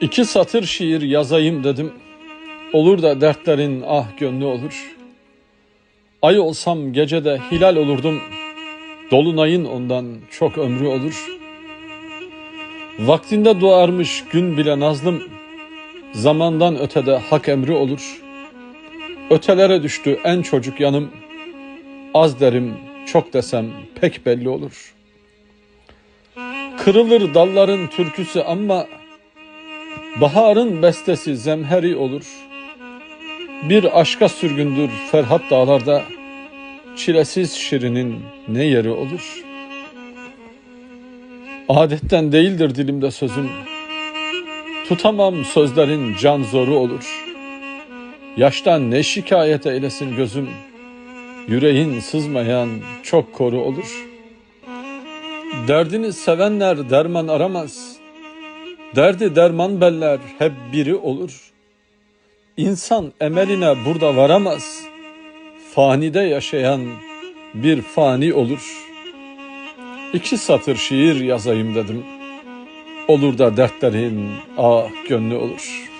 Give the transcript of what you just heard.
İki satır şiir yazayım dedim. Olur da dertlerin ah gönlü olur. Ay olsam gecede hilal olurdum. Dolunayın ondan çok ömrü olur. Vaktinde doğarmış gün bile nazlım. Zamandan ötede hak emri olur. Ötelere düştü en çocuk yanım. Az derim, çok desem pek belli olur. Kırılır dalların türküsü ama Baharın bestesi zemheri olur. Bir aşka sürgündür Ferhat dağlarda. Çilesiz şirinin ne yeri olur. Adetten değildir dilimde sözüm. Tutamam sözlerin can zoru olur. Yaştan ne şikayet eylesin gözüm. Yüreğin sızmayan çok koru olur. Derdini sevenler derman aramaz. Derdi derman beller hep biri olur. İnsan emeline burada varamaz. Fanide yaşayan bir fani olur. İki satır şiir yazayım dedim. Olur da dertlerin ah gönlü olur.''